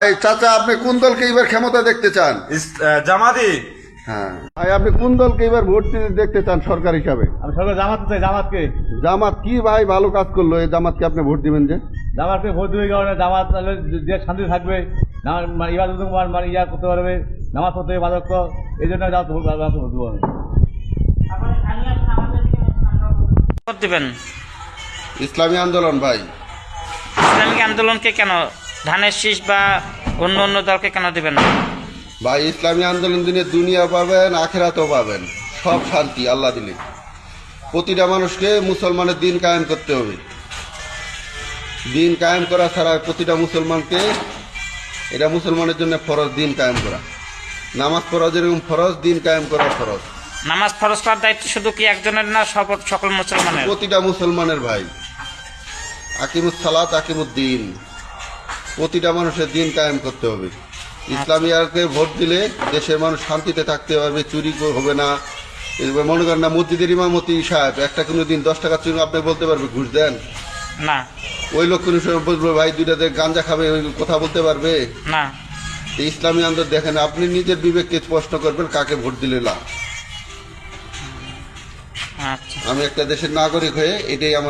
এই চাচা আপনি কোন দলকে এবার ক্ষমতা দেখতে চান? জামাতি। হ্যাঁ। ভাই আপনি কোন দলকে এবার ভোট দিতে দেখতে চান সরকার হিসাবে? আমি সরকার জামাত চাই জামাতকে। জামাত কি ভাই ভালো কাজ করল? এই জামাতকে আপনি ভোট দিবেন যে? জামাতকে ভোট দেবে কারণে জামাত তাহলে যে শান্তি থাকবে মানে ইবাদত মানে ইয়া করতে পারবে নামাজ পড়তে হবে বাদক এই জন্য জামাত ভোট দেবো আমি। দিবেন। ইসলামী আন্দোলন ভাই। ইসলামিক আন্দোলনকে কেন ধানের শীষ বা অন্য অন্য দলকে কেন দিবেন না? ভাই ইসলামী আন্দোলন দিনে দুনিয়া পাবেন আখেরাতও পাবেন। সব শান্তি আল্লাহ দিলে। প্রতিটা মানুষকে মুসলমানের দিন কায়েম করতে হবে। দিন কায়েম করা ছাড়া প্রতিটা মুসলমানকে এটা মুসলমানের জন্য ফরজ দিন কায়েম করা। নামাজ পড়া যেরকম ফরজ দিন কায়েম করা ফরজ। নামাজ ফরজ করার দায়িত্ব শুধু কি একজনের না সব সকল মুসলমানের? প্রতিটা মুসলমানের ভাই। আকিমুস সালাত আকিমুদ্দিন প্রতিটা মানুষের দিন কায়েম করতে হবে। ইসলামিয়াকে ভোট দিলে দেশের মানুষ শান্তিতে থাকতে পারবে চুরি হবে না। মনে করেন না মসজিদের ইমামতি সাহেব একটা কোনো দিন দশ টাকা চুরি আপনি বলতে পারবে ঘুষ দেন? না। ওই লোক কোনো সময় বলবে ভাই দুইটাতে গাঞ্জা খাবে ওই কথা বলতে পারবে? না। ইসলামী আন্দোলন দেখেন আপনি নিজের বিবেককে স্পষ্ট করবেন কাকে ভোট দিলে লাভ। আচ্ছা। আমি একটা দেশের নাগরিক হয়ে এটাই আমার